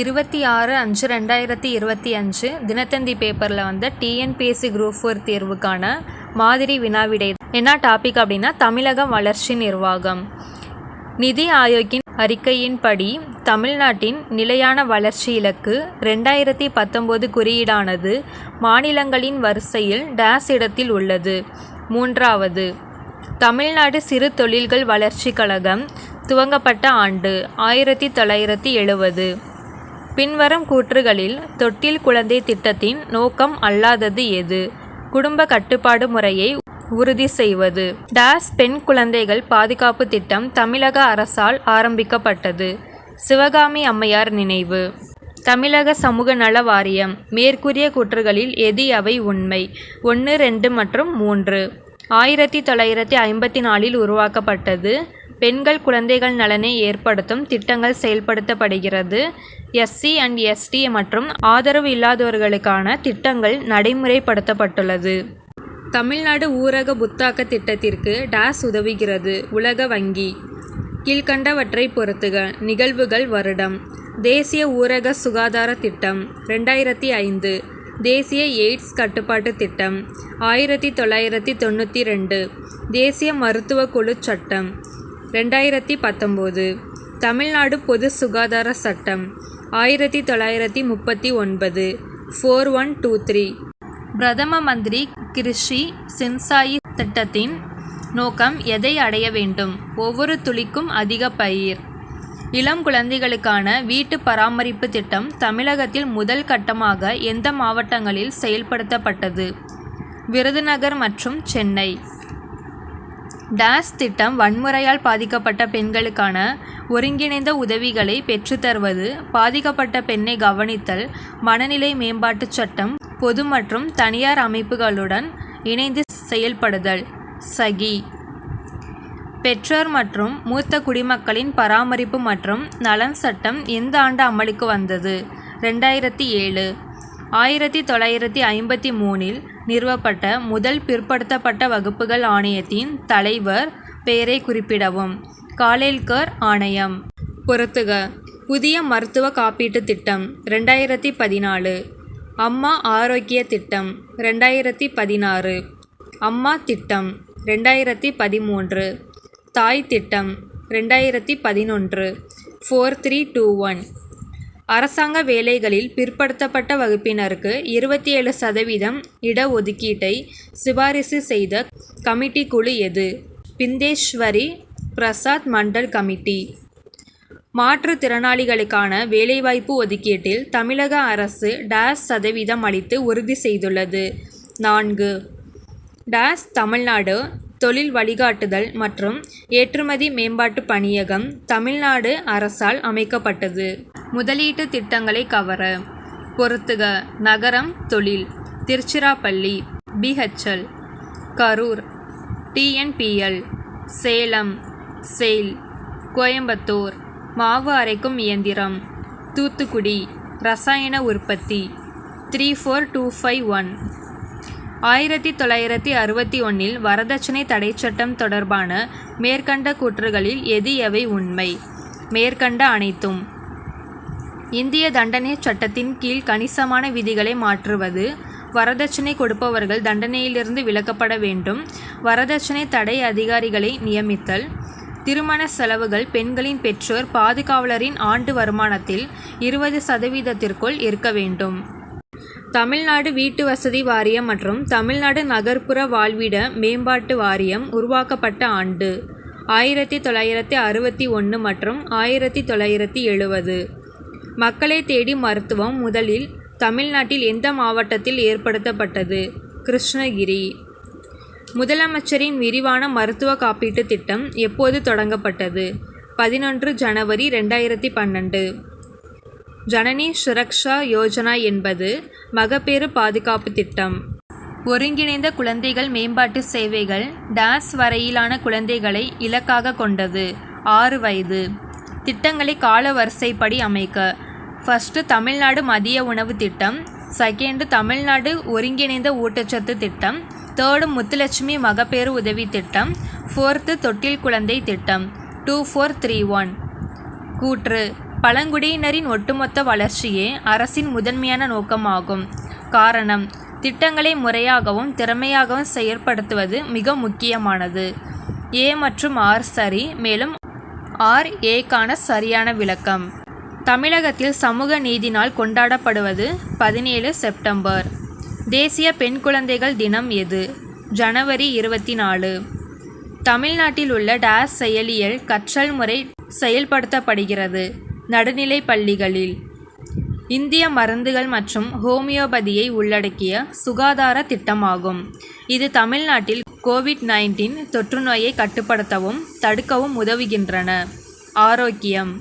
இருபத்தி ஆறு அஞ்சு ரெண்டாயிரத்தி இருபத்தி அஞ்சு தினத்தந்தி பேப்பரில் வந்து டிஎன்பிஎஸ்சி குரூப் ஃபோர் தேர்வுக்கான மாதிரி வினாவிடை. என்ன டாபிக் அப்படின்னா தமிழகம் வளர்ச்சி நிர்வாகம். நிதி ஆயோக்கின் அறிக்கையின்படி தமிழ்நாட்டின் நிலையான வளர்ச்சி இலக்கு ரெண்டாயிரத்தி பத்தொம்போது குறியீடானது மாநிலங்களின் வரிசையில் டேஸ் இடத்தில் உள்ளது. மூன்றாவது தமிழ்நாடு சிறு தொழில்கள் வளர்ச்சி கழகம் துவங்கப்பட்ட ஆண்டு ஆயிரத்தி தொள்ளாயிரத்தி எழுபது பின்வரும் கூற்றுகளில் தொட்டில் குழந்தை திட்டத்தின் நோக்கம் அல்லாதது எது? குடும்ப கட்டுப்பாடு முறையை உறுதி செய்வது. டாஸ் பெண் குழந்தைகள் பாதுகாப்பு திட்டம் தமிழக அரசால் ஆரம்பிக்கப்பட்டது. சிவகாமி அம்மையார் நினைவு. தமிழக சமூக நல வாரியம் மேற்கூறிய கூற்றுகளில் எது அவை உண்மை? ஒன்று ரெண்டு மற்றும் மூன்று. ஆயிரத்தி தொள்ளாயிரத்தி ஐம்பத்தி நாலில் உருவாக்கப்பட்டது பெண்கள் குழந்தைகள் நலனை ஏற்படுத்தும் திட்டங்கள் செயல்படுத்தப்படுகிறது. எஸ்சி அண்ட் எஸ்டி மற்றும் ஆதரவு இல்லாதவர்களுக்கான திட்டங்கள் நடைமுறைப்படுத்தப்பட்டுள்ளது. தமிழ்நாடு ஊரக புத்தாக்க திட்டத்திற்கு டாஸ் உதவுகிறது. உலக வங்கி. கீழ்கண்டவற்றை பொறுத்துக. நிகழ்வுகள் வருடம். தேசிய ஊரக சுகாதார திட்டம் ரெண்டாயிரத்தி ஐந்து. தேசிய எய்ட்ஸ் கட்டுப்பாட்டு திட்டம் ஆயிரத்தி தொள்ளாயிரத்தி தொண்ணூற்றி ரெண்டு. தேசிய மருத்துவ குழு சட்டம் ரெண்டாயிரத்தி பத்தொம்போது. தமிழ்நாடு பொது சுகாதார சட்டம் ஆயிரத்தி தொள்ளாயிரத்தி முப்பத்தி ஒன்பது. Four one two three. பிரதம மந்திரி கிருஷி சின்சாயி திட்டத்தின் நோக்கம் எதை அடைய வேண்டும்? ஒவ்வொரு துளிக்கும் அதிக பயிர். இளம் குழந்தைகளுக்கான வீட்டு பராமரிப்பு திட்டம் தமிழகத்தில் முதல் கட்டமாக எந்த மாவட்டங்களில் செயல்படுத்தப்பட்டது? விருதுநகர் மற்றும் சென்னை. டாஸ் திட்டம் வன்முறையால் பாதிக்கப்பட்ட பெண்களுக்கான ஒருங்கிணைந்த உதவிகளை பெற்றுத்தருவது பாதிக்கப்பட்ட பெண்ணை கவனித்தல் மனநிலை மேம்பாட்டுச் சட்டம் பொது மற்றும் தனியார் அமைப்புகளுடன் இணைந்து செயல்படுதல். சகி. பெற்றோர் மற்றும் மூத்த குடிமக்களின் பராமரிப்பு மற்றும் நலன் சட்டம் எந்த ஆண்டு அமலுக்கு வந்தது? ரெண்டாயிரத்தி ஏழு. ஆயிரத்தி தொள்ளாயிரத்தி ஐம்பத்தி மூணில் நிறுவப்பட்ட முதல் பிற்படுத்தப்பட்ட வகுப்புகள் ஆணையத்தின் தலைவர் பெயரை குறிப்பிடவும். காலேல்கர் ஆணையம். பொருத்துக. புதிய மருத்துவ காப்பீட்டுத் திட்டம் ரெண்டாயிரத்தி பதினாலு. அம்மா ஆரோக்கிய திட்டம் ரெண்டாயிரத்தி பதினாறு. அம்மா திட்டம் ரெண்டாயிரத்தி பதிமூன்று. தாய் திட்டம் ரெண்டாயிரத்தி பதினொன்று. Four three two one. அரசாங்க வேலைகளில் பிற்படுத்தப்பட்ட வகுப்பினருக்கு இருபத்தி ஏழு சதவீதம் இடஒதுக்கீட்டை சிபாரிசு செய்த கமிட்டி குழு எது? பிந்தேஸ்வரி பிரசாத் மண்டல் கமிட்டி. மாற்றுத்திறனாளிகளுக்கான வேலைவாய்ப்பு ஒதுக்கீட்டில் தமிழக அரசு டேஸ் சதவீதம் அளித்து உறுதி செய்துள்ளது. நான்கு. டேஸ் தமிழ்நாடு தொழில் வழிகாட்டுதல் மற்றும் ஏற்றுமதி மேம்பாட்டு பணியகம் தமிழ்நாடு அரசால் அமைக்கப்பட்டது. முதலீட்டு திட்டங்களை கவர பொருத்துக நகரம் தொழில். Tiruchirappalli BHEL Karur TNPL Salem SAIL. Coimbatore. மாவு அரைக்கும் இயந்திரம். தூத்துக்குடி. ரசாயன உற்பத்தி. Three four two five one. ஆயிரத்தி தொள்ளாயிரத்தி அறுபத்தி ஒன்றில் வரதட்சணை தடைச்சட்டம் சட்டம் தொடர்பான மேற்கண்ட கூற்றுகளில் எது எவை உண்மை? மேற்கண்ட அனைத்தும். இந்திய தண்டனை சட்டத்தின் கீழ் கணிசமான விதிகளை மாற்றுவது வரதட்சணை கொடுப்பவர்கள் தண்டனையிலிருந்து விலக்கப்பட வேண்டும் வரதட்சணை தடை அதிகாரிகளை நியமித்தல் திருமண செலவுகள் பெண்களின் பெற்றோர் பாதுகாவலரின் ஆண்டு வருமானத்தில் இருபது சதவீதத்திற்குள் இருக்க வேண்டும். தமிழ்நாடு வீட்டு வசதி வாரியம் மற்றும் தமிழ்நாடு நகர்ப்புற வாழ்விட மேம்பாட்டு வாரியம் உருவாக்கப்பட்ட ஆண்டு. ஆயிரத்தி தொள்ளாயிரத்தி அறுபத்தி ஒன்று மற்றும் ஆயிரத்தி தொள்ளாயிரத்தி எழுபது மக்களை தேடி மருத்துவம் முதலில் தமிழ்நாட்டில் எந்த மாவட்டத்தில் ஏற்படுத்தப்பட்டது? கிருஷ்ணகிரி. முதலமைச்சரின் விரிவான மருத்துவ காப்பீட்டு திட்டம் எப்போது தொடங்கப்பட்டது? பதினொன்று ஜனவரி ரெண்டாயிரத்தி பன்னெண்டு. ஜனனி சுரக்ஷா யோஜனா என்பது மகப்பேறு பாதுகாப்பு திட்டம். ஒருங்கிணைந்த குழந்தைகள் மேம்பாட்டு சேவைகள் டாஸ் வரையிலான குழந்தைகளை இலக்காக கொண்டது. ஆறு வயது. திட்டங்களை கால வரிசைப்படி அமைக்க. ஃபஸ்ட்டு தமிழ்நாடு மதிய உணவு திட்டம் செகண்டு தமிழ்நாடு ஒருங்கிணைந்த ஊட்டச்சத்து திட்டம் தேர்டு முத்துலட்சுமி மகப்பேறு உதவி திட்டம் ஃபோர்த்து தொட்டில் குழந்தை திட்டம். Two four three one. கூற்று. பழங்குடியினரின் ஒட்டுமொத்த வளர்ச்சியே அரசின் முதன்மையான நோக்கமாகும். காரணம் திட்டங்களை முறையாகவும் திறமையாகவும் செயற்படுத்துவது மிக முக்கியமானது. ஏ மற்றும் ஆர் சரி மேலும் ஆர் ஏக்கான சரியான விளக்கம். தமிழகத்தில் சமூக நீதி நாள் கொண்டாடப்படுவது பதினேழு செப்டம்பர். தேசிய பெண் குழந்தைகள் தினம் எது? ஜனவரி இருபத்தி நாலு தமிழ்நாட்டில் உள்ள டேஸ் செயலியல் கற்றல் முறை செயல்படுத்தப்படுகிறது. நடுநிலை பள்ளிகளில் இந்திய மருந்துகள் மற்றும் ஹோமியோபதியை உள்ளடக்கிய சுகாதார திட்டமாகும். இது தமிழ்நாட்டில் கோவிட் நைன்டீன் தொற்றுநோயை கட்டுப்படுத்தவும் தடுக்கவும் உதவுகின்றன. ஆரோக்கியம்.